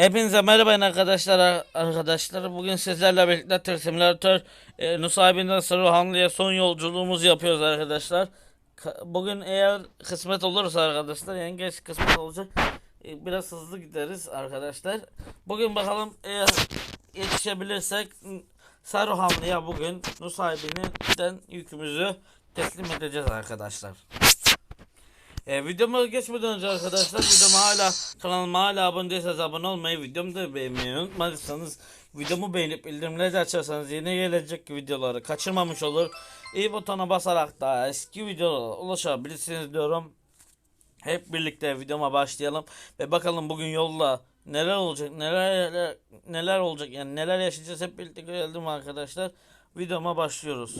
Hepinize merhaba arkadaşlar arkadaşlar. Bugün sizlerle birlikte Tır Simülatör e, Nusaybin'den Saruhanlı'ya son yolculuğumuzu yapıyoruz arkadaşlar. Ka- Bugün eğer kısmet olursa arkadaşlar yani geç kısmet olacak e, biraz hızlı gideriz arkadaşlar. Bugün bakalım eğer yetişebilirsek Saruhanlı'ya bugün Nusaybin'den yükümüzü teslim edeceğiz arkadaşlar. E, videoma geçmeden önce arkadaşlar videoma hala kanalıma hala abone değilseniz abone olmayı videomu da beğenmeyi unutmazsanız videomu beğenip bildirimleri açarsanız yeni gelecek videoları kaçırmamış olur. İyi butona basarak da eski videolara ulaşabilirsiniz diyorum. Hep birlikte videoma başlayalım ve bakalım bugün yolda neler olacak neler neler olacak yani neler yaşayacağız hep birlikte görelim arkadaşlar. Videoma başlıyoruz.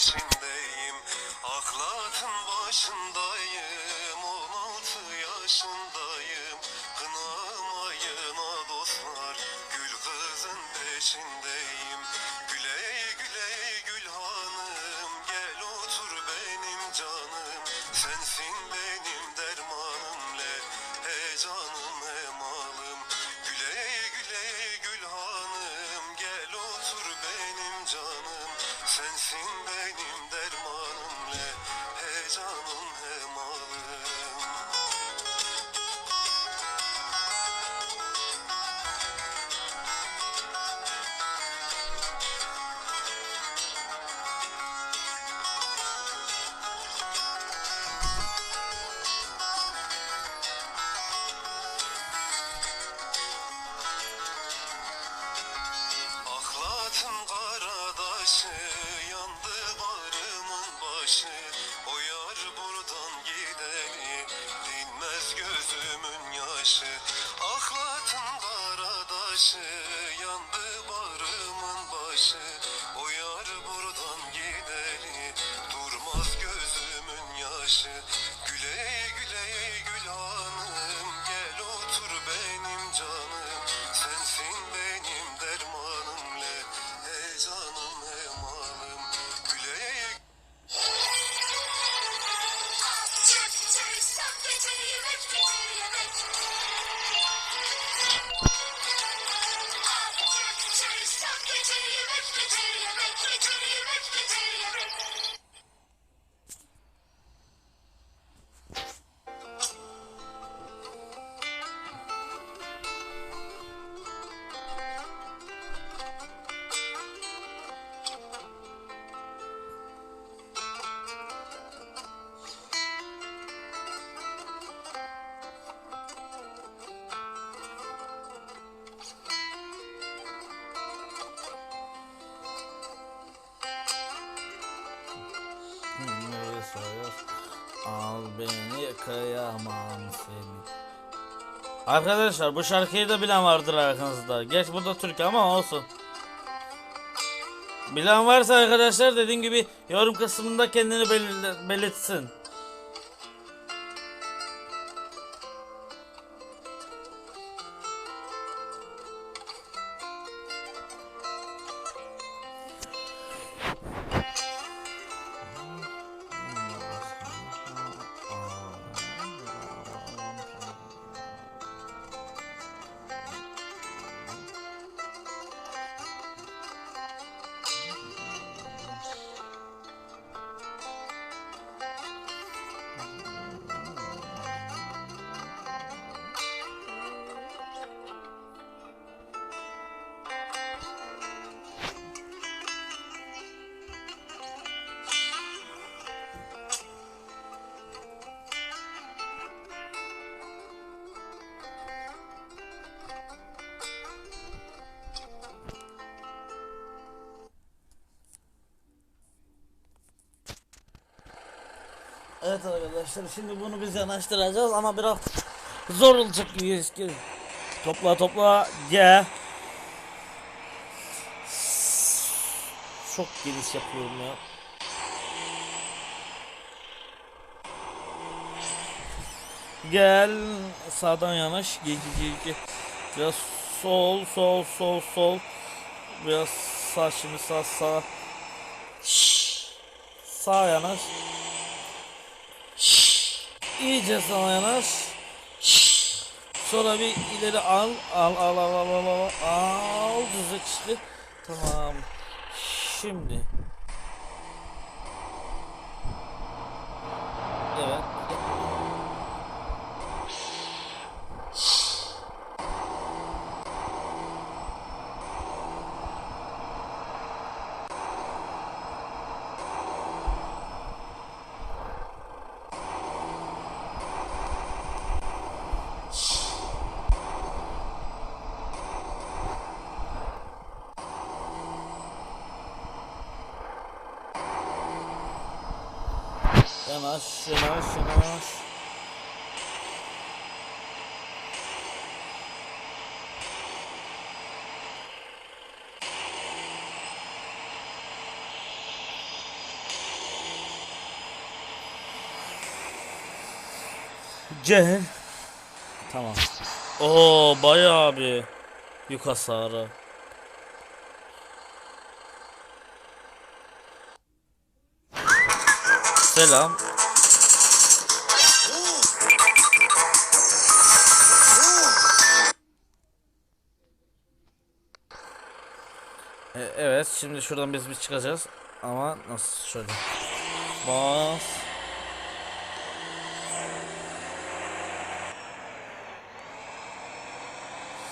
Peşindeyim. Aklatın başındayım, 16 yaşındayım. Yaşı Ahlatın karadaşı getir yemek getir yemek. Arkadaşlar bu şarkıyı da bilen vardır arkanızda. Geç bu da Türk ama olsun. Bilen varsa arkadaşlar dediğim gibi yorum kısmında kendini belir- belirtsin. Evet arkadaşlar şimdi bunu biz yanaştıracağız ama biraz zor olacak gibi. Topla topla gel. Çok geniş yapıyorum ya. Gel sağdan yanaş. Gel. Biraz sol sol sol sol. Biraz sağ şimdi sağ sağ. Sağ yanaş. İyice sağa yanaş. Sonra bir ileri al. Al al al al al al. Al düzelt işte. Tamam. Şimdi. Yavaş yavaş yavaş. Cehil. Tamam. Oo bayağı bir yük hasarı. Selam. Evet şimdi şuradan biz bir çıkacağız. Ama nasıl şöyle. Bas.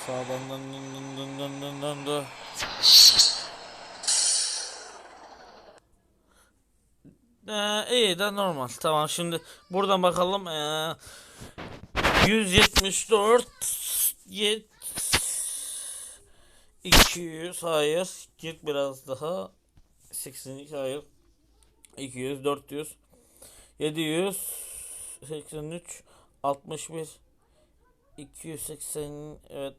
Sağdan dön dön dön dön dön dön dön. Ee, iyi de normal. Tamam şimdi buradan bakalım. Ee, 174 7 200 hayır. Git biraz daha. 82 hayır. 200 400 700 83 61 280 evet.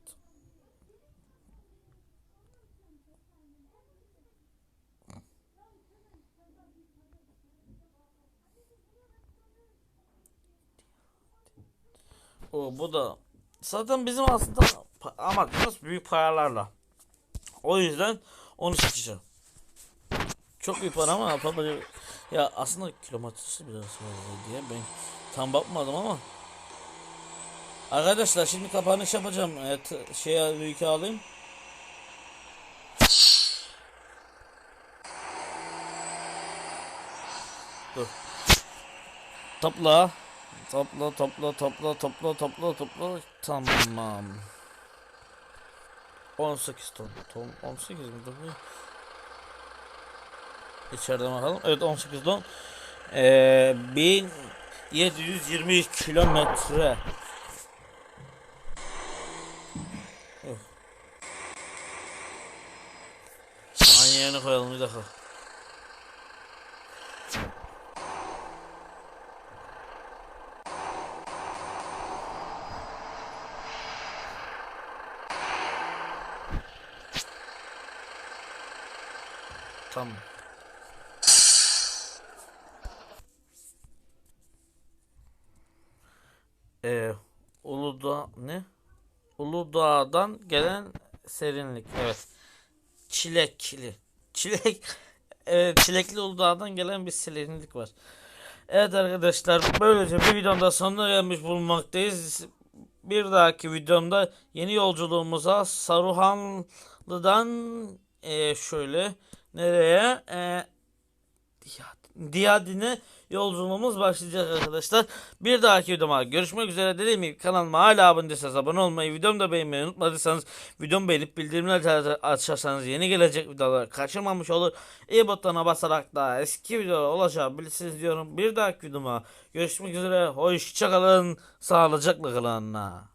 O bu da. Zaten bizim aslında amacımız büyük paralarla. O yüzden onu seçeceğim. Çok büyük para ama yapabilir. Ya aslında kilometresi biraz fazla diye ben tam bakmadım ama. Arkadaşlar şimdi kapanış yapacağım. Evet, şeye ülke alayım. Dur. Topla. Topla topla topla topla topla topla. Tamam. 18 ton. Ton 18 mi? Dur bir. İçeride bakalım. Evet 18 ton. Ee, 1720 kilometre. Aynı yerine koyalım bir dakika. Tamam. Ee, Uludağ ne? Uludağ'dan gelen serinlik. Evet. Çilekli. Çilek evet, çilekli Uludağ'dan gelen bir serinlik var. Evet arkadaşlar böylece bir videonun da sonuna gelmiş bulunmaktayız. Bir dahaki videomda yeni yolculuğumuza Saruhanlı'dan e, şöyle nereye e, Diyad- Diyadin'e yolculuğumuz başlayacak arkadaşlar. Bir dahaki videoma görüşmek üzere. Dediğim gibi kanalıma hala abone değilseniz abone olmayı, videomu da beğenmeyi unutmadıysanız videomu beğenip bildirimleri açarsanız yeni gelecek videolar kaçırmamış olur. İyi butonuna basarak da eski videolar ulaşabilirsiniz diyorum. Bir dahaki videoma görüşmek üzere. Hoşçakalın. Sağlıcakla kalın.